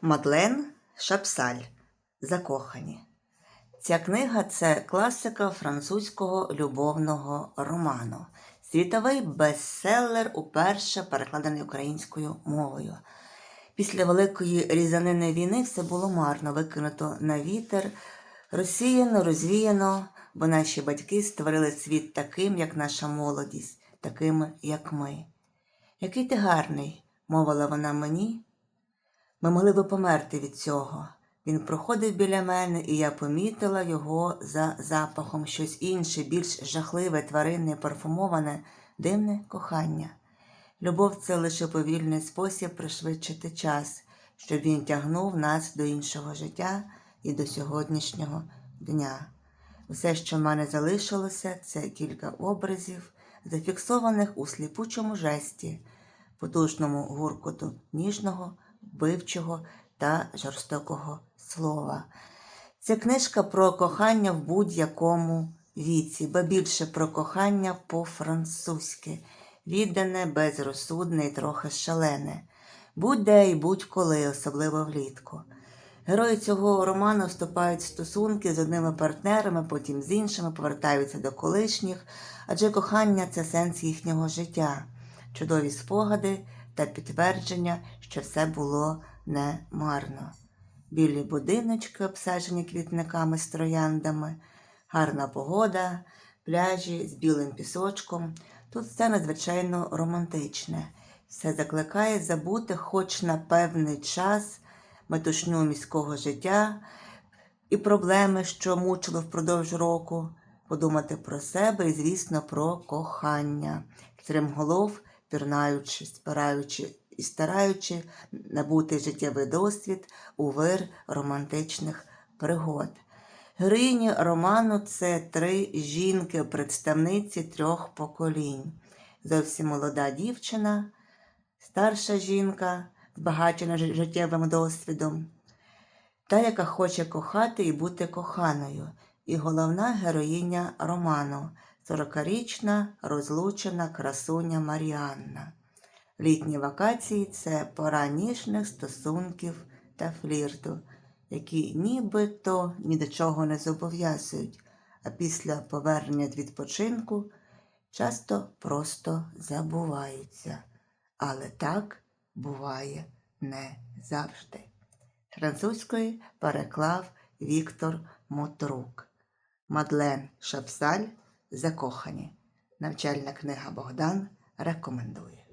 Мадлен Шапсаль Закохані. Ця книга це класика французького любовного роману. Світовий бестселер, уперше перекладений українською мовою. Після Великої різанини війни все було марно викинуто на вітер, розсіяно, розвіяно, бо наші батьки створили світ таким, як наша молодість, таким, як ми. Який ти гарний, мовила вона мені, ми могли би померти від цього. Він проходив біля мене, і я помітила його за запахом щось інше, більш жахливе, тваринне, парфумоване, дивне кохання. Любов це лише повільний спосіб пришвидшити час, щоб він тягнув нас до іншого життя і до сьогоднішнього дня. Все, що в мене залишилося, це кілька образів, зафіксованих у сліпучому жесті, потужному гуркоту ніжного, вбивчого та жорстокого слова. Це книжка про кохання в будь-якому віці, ба більше про кохання по-французьки, віддане, безрозсудне і трохи шалене, будь-де і будь-коли, особливо влітку. Герої цього роману вступають в стосунки з одними партнерами, потім з іншими, повертаються до колишніх, адже кохання це сенс їхнього життя, чудові спогади та підтвердження, що все було не марно. Білі будиночки, обсаджені квітниками з трояндами, гарна погода, пляжі з білим пісочком. Тут все надзвичайно романтичне. Все закликає забути хоч на певний час метушню міського життя і проблеми, що мучили впродовж року, подумати про себе і, звісно, про кохання, стримголов, пірнаючи, спираючи і стараючи набути життєвий досвід у вир романтичних пригод. Героїні роману це три жінки, представниці трьох поколінь. Зовсім молода дівчина, старша жінка, збагачена життєвим досвідом, та, яка хоче кохати і бути коханою, і головна героїня роману 40-річна розлучена красуня Маріанна. Літні вакації це пора ніжних стосунків та флірту, які нібито ні до чого не зобов'язують, а після повернення від відпочинку часто просто забуваються. Але так буває не завжди. Французької переклав Віктор Мотрук. Мадлен Шапсаль Закохані. Навчальна книга Богдан рекомендує.